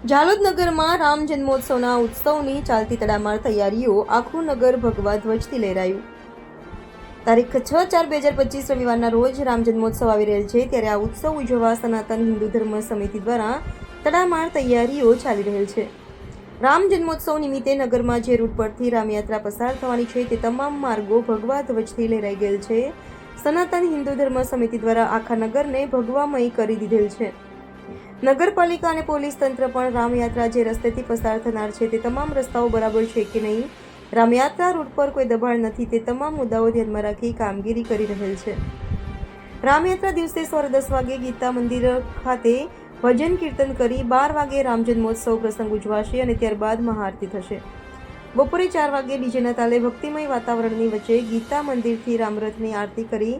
ઝાલોદ નગરમાં રામ જન્મોત્સવના ઉત્સવની ચાલતી તડામાર તૈયારીઓ આખું નગર ભગવા ધ્વજથી લહેરાયું. તારીખ છ ચાર બે હજાર પચીસ રવિવારના રોજ રામ જન્મોત્સવ આવી રહેલ છે, ત્યારે આ ઉત્સવ ઉજવવા સનાતન હિન્દુ ધર્મ સમિતિ દ્વારા તડામાર તૈયારીઓ ચાલી રહેલ છે. રામ જન્મોત્સવ નિમિત્તે નગરમાં જે રૂટ પરથી રામયાત્રા પસાર થવાની છે, તે તમામ માર્ગો ભગવા ધ્વજથી લહેરાઈ ગયેલ છે. સનાતન હિન્દુ ધર્મ સમિતિ દ્વારા આખા નગરને ભગવામય કરી દીધેલ છે. નગરપાલિકા અને પોલીસ તંત્ર પણ રામયાત્રા જે રસ્તેથી પસાર થનાર છે તે તમામ રસ્તાઓ બરાબર છે કે નહીં? રામયાત્રા રૂટ પર કોઈ દબાણ નથી, તે તમામ મુદ્દાઓ ધ્યાનમાં રાખી કામગીરી કરી રહેલ છે. રામયાત્રા દિવસે સવારે દસ વાગે ગીતા મંદિર ખાતે ભજન કીર્તન કરી બાર વાગે રામ જન્મોત્સવ પ્રસંગ ઉજવાશે અને ત્યારબાદ મહાઆરતી થશે. બપોરે ચાર વાગે ડીજેના તાલે ભક્તિમય વાતાવરણની વચ્ચે ગીતા મંદિરથી રામરથની આરતી કરી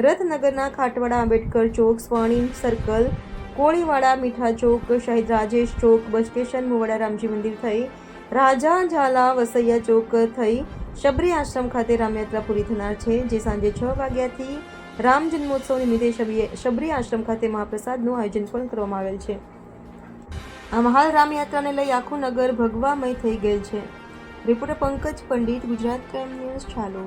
રથનગરના ખાટવાડા આંબેડકર ચોક સ્વર્ણિમ સર્કલ કોળીવાડા, મીઠા ચોક, શહીદ રાજેશ ચોક, બસ સ્ટેશન, મુવાડા, રામજી મંદિર થઈ, રાજા ઝાલા, વસૈયા ચોક થઈ, શબરી આશ્રમ ખાતે રામયાત્રા પૂરી થનાર છે, જે સાંજે છ વાગ્યાથી રામ જન્મોત્સવ નિમિત્તે શબરી આશ્રમ ખાતે મહાપ્રસાદનું આયોજન પણ કરવામાં આવેલ છે. આ મહાલ રામયાત્રાને લઈ આખું નગર ભગવામય થઈ ગયેલ છે. Reporter Pankaj Pandit, Gujarat crime news ચાલુ